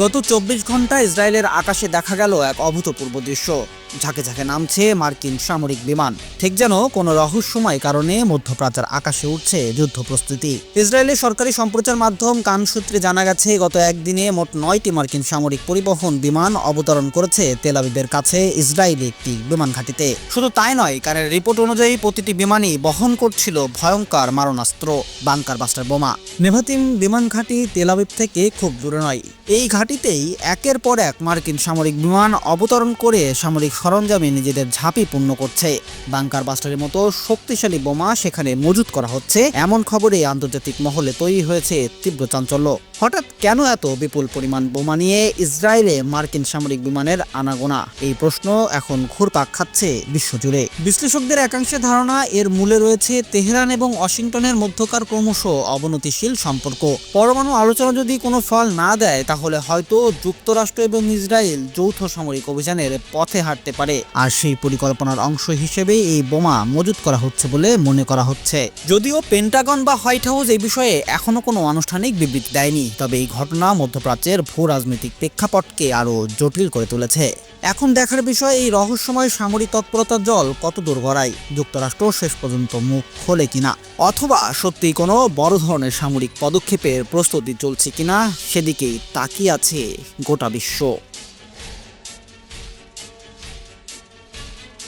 গত চব্বিশ ঘণ্টা ইসরায়েলের আকাশে দেখা গেল এক অভূতপূর্ব দৃশ্য। ঝাঁকে ঝাঁকে নামছে মার্কিন সামরিক বিমান। ঠিক যেন কোনো রহস্যময় কারণে মধ্যপ্রাচ্যের আকাশে উঠছে যুদ্ধ প্রস্তুতি। ইসরায়েলের সরকারি সম্প্রচার মাধ্যম কান সূত্রে জানা গেছে, গত একদিনে মোট নয়টি মার্কিন সামরিক পরিবহন বিমান অবতরণ করেছে তেল কাছে ইসরায়েলি একটি বিমান ঘাঁটিতে। শুধু তাই নয় কারণ রিপোর্ট অনুযায়ী প্রতিটি বিমানই বহন করছিল ভয়ঙ্কর মারণাস্ত্র, বাংকার বাস্টার বোমা। নেভাতিম বিমান ঘাঁটি তেল আবিব থেকে খুব দূরে নয়। এই ঘাঁটিতেই একের পর এক মার্কিন সামরিক বিমান অবতরণ করে সামরিক সরঞ্জামে নিজেদের ঝাঁপি পূর্ণ করছে। বাংকার বাস্টারের মতো শক্তিশালী বোমা সেখানে মজুত করা হচ্ছে। এমন খবরে আন্তর্জাতিক মহলে তৈরি হয়েছে তীব্র চাঞ্চল্য। হঠাৎ কেন এত বিপুল পরিমাণ বোমা নিয়ে ইসরায়েলে মার্কিন সামরিক বিমানের আনাগোনা? এই প্রশ্ন এখন ঘুরপাক খাচ্ছে বিশ্বজুড়ে। বিশ্লেষকদের একাংশে ধারণা, এর মূলে রয়েছে তেহরান এবং ওয়াশিংটনের মধ্যকার ক্রমশ অবনতিশীল সম্পর্ক। পরমাণু আলোচনা যদি কোনো ফল না দেয়, তাহলে হয়তো যুক্তরাষ্ট্র এবং ইসরায়েল যৌথ সামরিক অভিযানের পথে হাঁটতে পারে। আর সেই পরিকল্পনার অংশ হিসেবে এই বোমা মজুত করা হচ্ছে বলে মনে করা হচ্ছে। যদিও পেন্টাগন বা হোয়াইট হাউস এই বিষয়ে এখনও কোনো আনুষ্ঠানিক বিবৃতি দেয়নি, তবে এই ঘটনা মধ্যপ্রাচ্যের ভূ রাজনৈতিক প্রেক্ষাপটকে আরও জটিল করে তুলেছে। এখন দেখার বিষয়, এই রহস্যময় সামরিক তৎপরতার জল কত দূর গড়ায় যুক্তরাষ্ট্র শেষ পর্যন্ত মুখ খোলে কিনা? অথবা সত্যি কোনো বড় ধরনের সামরিক পদক্ষেপের প্রস্তুতি চলছে কিনা? সেদিকেই তাকিয়ে আছে গোটা বিশ্ব।